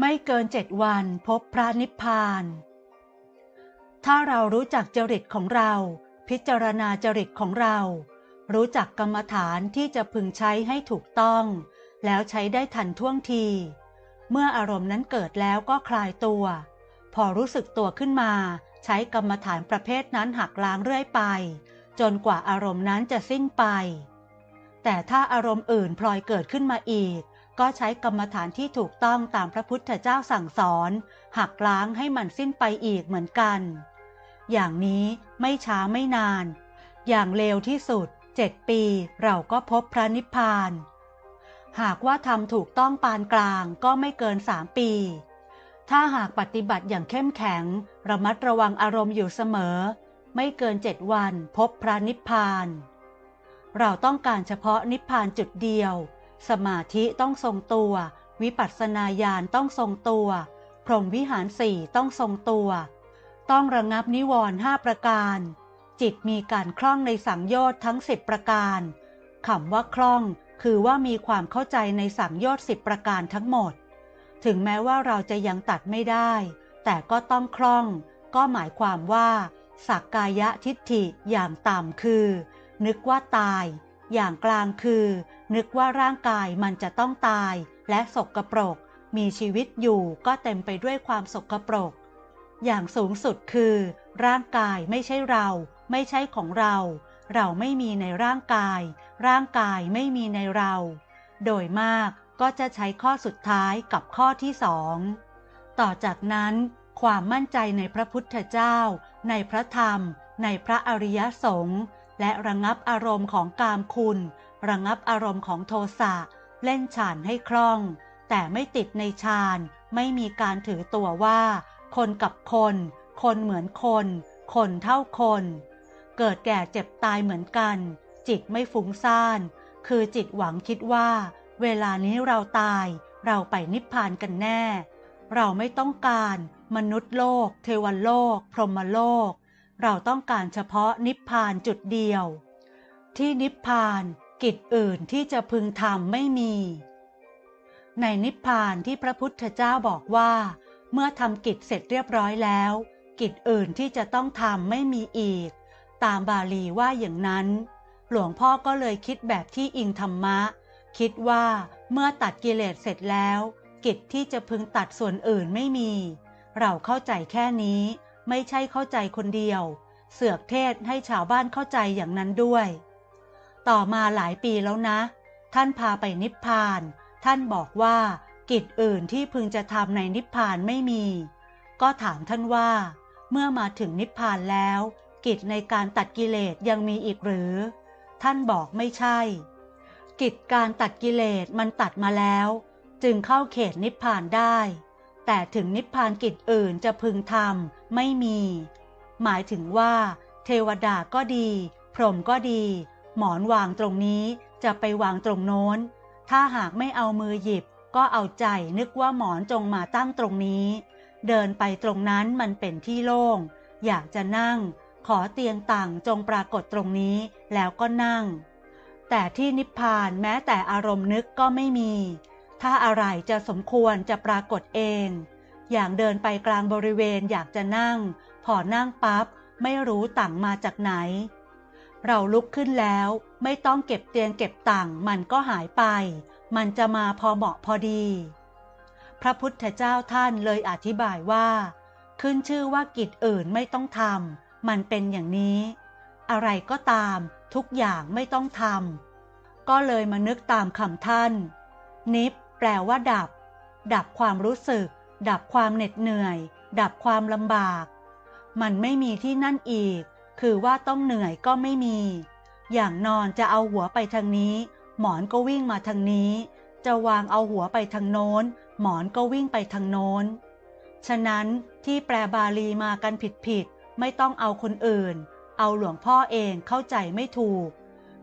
ไม่เกินเจ็ดวันพบพระนิพพาน ถ้าเรารู้จักจริตของเรา พิจารณาจริตของเรา รู้จักกรรมฐานที่จะพึงใช้ให้ถูกต้อง แล้วใช้ได้ทันท่วงที เมื่ออารมณ์นั้นเกิดแล้วก็คลายตัว พอรู้สึกตัวขึ้นมา ใช้กรรมฐานประเภทนั้นหักล้างเรื่อยไป จนกว่าอารมณ์นั้นจะสิ้นไป แต่ถ้าอารมณ์อื่นพลอยเกิดขึ้นมาอีก ก็ใช้กรรมฐานที่ถูกต้องตามพระพุทธเจ้าสั่งสอนหักล้างให้มันสิ้นไปอีกเหมือนกัน อย่างนี้ไม่ช้าไม่นาน อย่างเร็วที่สุดเจ็ดปีเราก็พบพระนิพพาน หากว่าทำถูกต้องปานกลางก็ไม่เกินสามปี ถ้าหากปฏิบัติอย่างเข้มแข็ง ระมัดระวังอารมณ์อยู่เสมอ ไม่เกินเจ็ดวันพบพระนิพพาน เราต้องการเฉพาะนิพพานจุดเดียว สมาธิต้องทรงตัว วิปัสสนาญาณต้องทรงตัว พรหมวิหารสี่ต้องทรงตัว ต้องระงับนิวรณ์ห้าประการ จิตมีการคล่องในสังโยชน์ทั้งสิบประการคำว่าคล่องคือว่ามีความเข้าใจในสังโยชน์สิบประการทั้งหมด ถึงแม้ว่าเราจะยังตัดไม่ได้ แต่ก็ต้องคล่อง ก็หมายความว่าสักกายะทิฏฐิอย่างต่ำคือ นึกว่าตาย อย่างกลางคือ นึกว่าร่างกายมันจะต้องตาย และสกปรก มีชีวิตอยู่ก็เต็มไปด้วยความสกปรก อย่างสูงสุดคือ ร่างกายไม่ใช่เรา ไม่ใช่ของเรา เราไม่มีในร่างกาย ร่างกายไม่มีในเรา โดยมากก็จะใช้ข้อสุดท้ายกับข้อที่สองต่อจากนั้น ความมั่นใจในพระพุทธเจ้า ในพระธรรม ในพระอริยสงฆ์ และระงับอารมณ์ของกามคุณ ระงับอารมณ์ของโทสะ เล่นฌานให้คล่อง แต่ไม่ติดในฌาน ไม่มีการถือตัวว่า คนกับคน คนเหมือนคน คนเท่าคน เกิดแก่เจ็บตายเหมือนกัน จิตไม่ฟุ้งซ่าน คือจิตหวังคิดว่า เวลานี้เราตาย เราไปนิพพานกันแน่ เราไม่ต้องการ มนุษย์โลก เทวโลก พรหมโลก เราต้องการเฉพาะนิพพานจุดเดียว ที่นิพพานกิจอื่นที่จะพึงทำไม่มี ในนิพพานที่พระพุทธเจ้าบอกว่า เมื่อทำกิจเสร็จเรียบร้อยแล้ว กิจอื่นที่จะต้องทำไม่มีอีก ตามบาลีว่าอย่างนั้น หลวงพ่อก็เลยคิดแบบที่อิงธรรมะ คิดว่าเมื่อตัดกิเลสเสร็จแล้ว กิจที่จะพึงตัดส่วนอื่นไม่มี เราเข้าใจแค่นี้ ไม่ใช่เข้าใจคนเดียว เสือกเทศให้ชาวบ้านเข้าใจอย่างนั้นด้วย ต่อมาหลายปีแล้วนะ ท่านพาไปนิพพาน ท่านบอกว่า กิจอื่นที่พึงจะทำในนิพพานไม่มี ก็ถามท่านว่า เมื่อมาถึงนิพพานแล้ว กิจในการตัดกิเลสยังมีอีกหรือ ท่านบอกไม่ใช่ กิจการตัดกิเลสมันตัดมาแล้ว จึงเข้าเขตนิพพานได้ แต่ถึงนิพพานกิจอื่นจะพึงทำไม่มี หมายถึงว่า เทวดาก็ดี พรหมก็ดี หมอนวางตรงนี้จะไปวางตรงโน้น ถ้าหากไม่เอามือหยิบ ก็เอาใจนึกว่าหมอนจงมาตั้งตรงนี้ เดินไปตรงนั้นมันเป็นที่โล่ง อยากจะนั่ง ขอเตียงต่างจงปรากฏตรงนี้แล้วก็นั่ง แต่ที่นิพพานแม้แต่อารมณ์นึกก็ไม่มี ถ้าอะไรจะสมควรจะปรากฏเอง อย่างเดินไปกลางบริเวณอยากจะนั่ง พอนั่งปั๊บไม่รู้ต่างมาจากไหน เราลุกขึ้นแล้วไม่ต้องเก็บเตียงเก็บต่างมันก็หายไป มันจะมาพอเหมาะพอดี พระพุทธเจ้าท่านเลยอธิบายว่า ขึ้นชื่อว่ากิจอื่นไม่ต้องทำมันเป็นอย่างนี้ อะไรก็ตามทุกอย่างไม่ต้องทำก็เลยมานึกตามคำท่าน นิพ แปลว่า ดับ ดับความรู้สึก ดับความเหน็ดเหนื่อย ดับความลำบาก มันไม่มีที่นั่นอีก คือว่าต้องเหนื่อยก็ไม่มี อย่างนอนจะเอาหัวไปทางนี้ หมอนก็วิ่งมาทางนี้ จะวางเอาหัวไปทางโน้น หมอนก็วิ่งไปทางโน้น ฉะนั้นที่แปลบาลีมากันผิดๆไม่ต้องเอาคนอื่น เอาหลวงพ่อเองเข้าใจไม่ถูก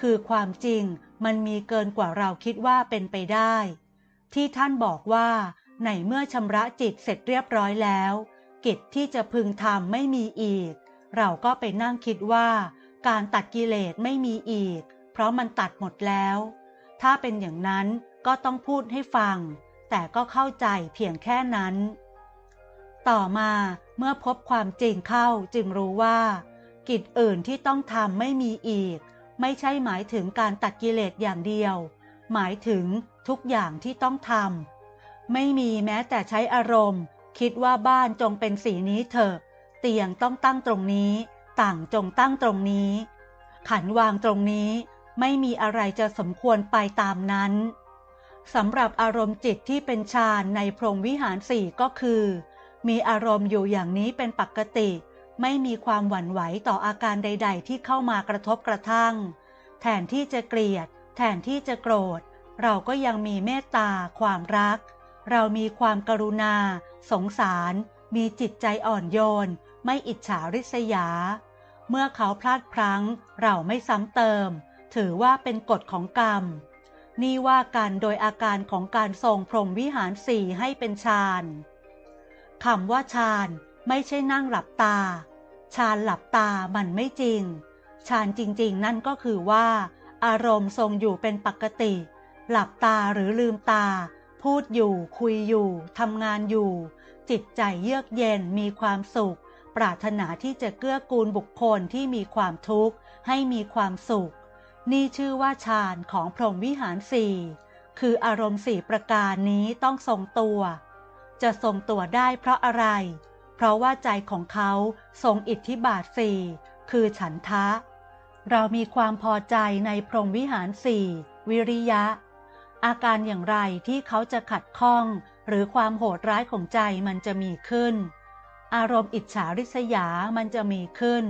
คือความจริงมันมีเกินกว่าเราคิดว่าเป็นไปได้ ที่ท่านบอกว่าในเมื่อชำระจิตเสร็จเรียบร้อยแล้ว กิจที่จะพึงทำไม่มีอีก เราก็ไปนั่งคิดว่า การตัดกิเลสไม่มีอีก เพราะมันตัดหมดแล้ว ถ้าเป็นอย่างนั้นก็ต้องพูดให้ฟัง แต่ก็เข้าใจเพียงแค่นั้น ต่อมาเมื่อพบความจริงเข้าจึงรู้ว่า กิจอื่นที่ต้องทำไม่มีอีก ไม่ใช่หมายถึงการตัดกิเลสอย่างเดียว หมายถึงทุกอย่างที่ต้องทำไม่มีแม้แต่ใช้อารมณ์ คิดว่าบ้านจงเป็นสีนี้เถอะ เตียงต้องตั้งตรงนี้ ต่างจงตั้งตรงนี้ ขันวางตรงนี้ ไม่มีอะไรจะสมควรไปตามนั้นสำหรับอารมณ์จิตที่เป็นฌานในพรหมวิหารสี่ก็คือ มีอารมณ์อยู่อย่างนี้เป็นปกติ ไม่มีความหวั่นไหวต่ออาการใด ๆ ที่เข้ามากระทบกระทั่ง แทนที่จะเกลียด แทนที่จะโกรธ เราก็ยังมีเมตตา ความรัก เรามีความกรุณา สงสาร มีจิตใจอ่อนโยน ไม่อิจฉาริษยา เมื่อเขาพลาดพลั้ง เราไม่ซ้ำเติม ถือว่าเป็นกฎของกรรม นี่ว่ากันโดยอาการของการทรงพรหมวิหารสี่ให้เป็นฌานคำว่าฌานไม่ใช่นั่งหลับตาฌานหลับตามันไม่จริงฌานจริง ๆ นั่นก็คือว่า อารมณ์ทรงอยู่เป็นปกติ หลับตาหรือลืมตา พูดอยู่ คุยอยู่ ทำงานอยู่ จิตใจเยือกเย็นมีความสุข ปรารถนาที่จะเกื้อกูลบุคคลที่มีความทุกข์ ให้มีความสุข นี่ชื่อว่าฌานของพรหมวิหารสี่คืออารมณ์สี่ประการนี้ต้องทรงตัว จะทรงตัวได้เพราะอะไร เพราะว่าใจของเขาทรงอิทธิบาทสี่คือฉันทะ เรามีความพอใจในพรหมวิหารสี่วิริยะ อาการอย่างไรที่เขาจะขัดข้อง หรือความโหดร้ายของใจมันจะมีขึ้น อารมณ์อิจฉาริษยามันจะมีขึ้น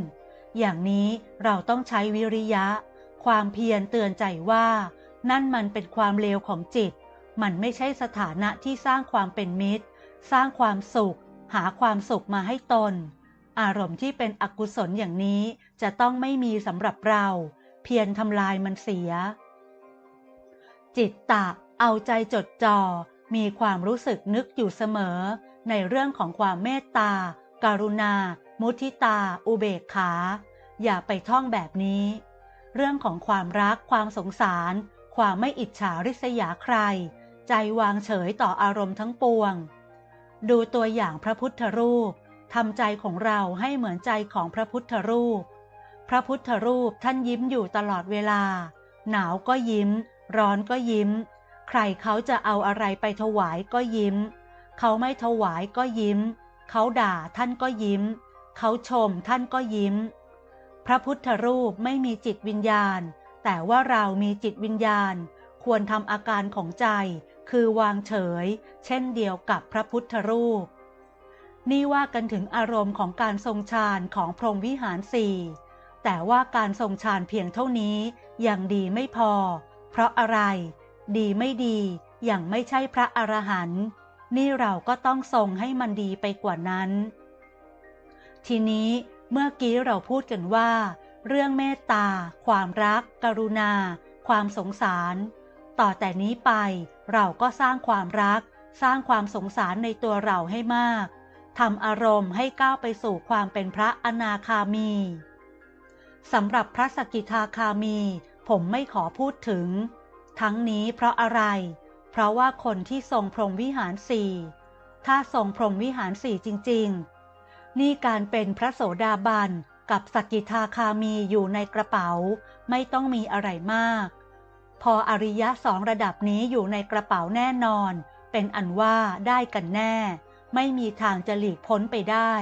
อย่างนี้เราต้องใช้วิริยะ ความเพียรเตือนใจว่า นั่นมันเป็นความเลวของจิต มันไม่ใช่สถานะที่สร้างความเป็นมิตร สร้างความสุข หาความสุขมาให้ตน อารมณ์ที่เป็นอกุศลอย่างนี้จะต้องไม่มีสำหรับเรา เพียรทำลายมันเสีย จิตตะเอาใจจดจอ่อมีความรู้สึกนึกอยู่เสมอ ในเรื่องของความเมตตาการุณา มุทิตา อุเบกขา อย่าไปท่องแบบนี้ เรื่องของความรักความสงสาร ความไม่อิจฉาริษยาใคร ใจวางเฉยต่ออารมณ์ทั้งปวง ดูตัวอย่างพระพุทธรูป ทำใจของเราให้เหมือนใจของพระพุทธรูป พระพุทธรูปท่านยิ้มอยู่ตลอดเวลา หนาวก็ยิ้ม ร้อนก็ยิ้ม ใครเขาจะเอาอะไรไปถวายก็ยิ้ม เขาไม่ถวายก็ยิ้ม เขาด่าท่านก็ยิ้ม เขาชมท่านก็ยิ้ม พระพุทธรูปไม่มีจิตวิญญาณ แต่ว่าเรามีจิตวิญญาณ ควรทำอาการของใจ คือวางเฉย เช่นเดียวกับพระพุทธรูป นี่ว่ากันถึงอารมณ์ของการทรงฌานของพรหมวิหารสี่แต่ว่าการทรงฌานเพียงเท่านี้ยังดีไม่พอ เพราะอะไร ดีไม่ดีอย่างไม่ใช่พระอรหันต์นี่เราก็ต้องทรงให้มันดีไปกว่านั้น ทีนี้เมื่อกี้เราพูดกันว่า เรื่องเมตตา ความรัก กรุณา ความสงสาร ต่อแต่นี้ไปเราก็สร้างความรัก สร้างความสงสารในตัวเราให้มาก ทำอารมณ์ให้ก้าวไปสู่ความเป็นพระอนาคามีสำหรับพระสกิทาคามี ผมไม่ขอพูดถึง ทั้งนี้เพราะอะไร เพราะว่าคนที่ทรงพรหมวิหารสี่ถ้าทรงพรหมวิหารสี่จริง ๆ นี่การเป็นพระโสดาบันกับสกิทาคามีอยู่ในกระเป๋า ไม่ต้องมีอะไรมาก พออริยะสองระดับนี้อยู่ในกระเป๋าแน่นอน เป็นอันว่าได้กันแน่ ไม่มีทางจะหลีกพ้นไปได้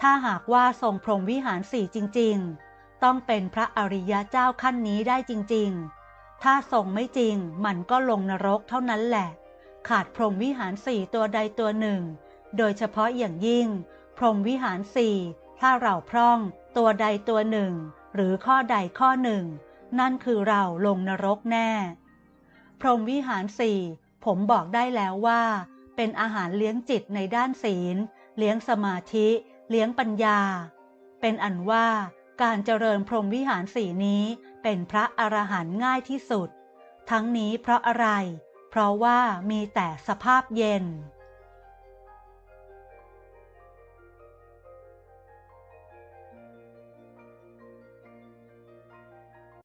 ถ้าหากว่าทรงพรหมวิหารสี่จริง ๆ ต้องเป็นพระอริยะเจ้าขั้นนี้ได้จริง ๆ ถ้าทรงไม่จริงมันก็ลงนรกเท่านั้นแหละ ขาดพรหมวิหารสี่ตัวใดตัวหนึ่ง โดยเฉพาะอย่างยิ่ง พรหมวิหารสี่ถ้าเราพร่องตัวใดตัวหนึ่ง หรือข้อใดข้อหนึ่ง นั่นคือเราลงนรกแน่ พรหมวิหารสี่ผมบอกได้แล้วว่า เป็นอาหารเลี้ยงจิตในด้านศีล เลี้ยงสมาธิ เลี้ยงปัญญา เป็นอันว่าการเจริญพรหมวิหารสีนี้เป็นพระอรหันต์ง่ายที่สุด ทั้งนี้เพราะอะไร เพราะว่ามีแต่สภาพเย็น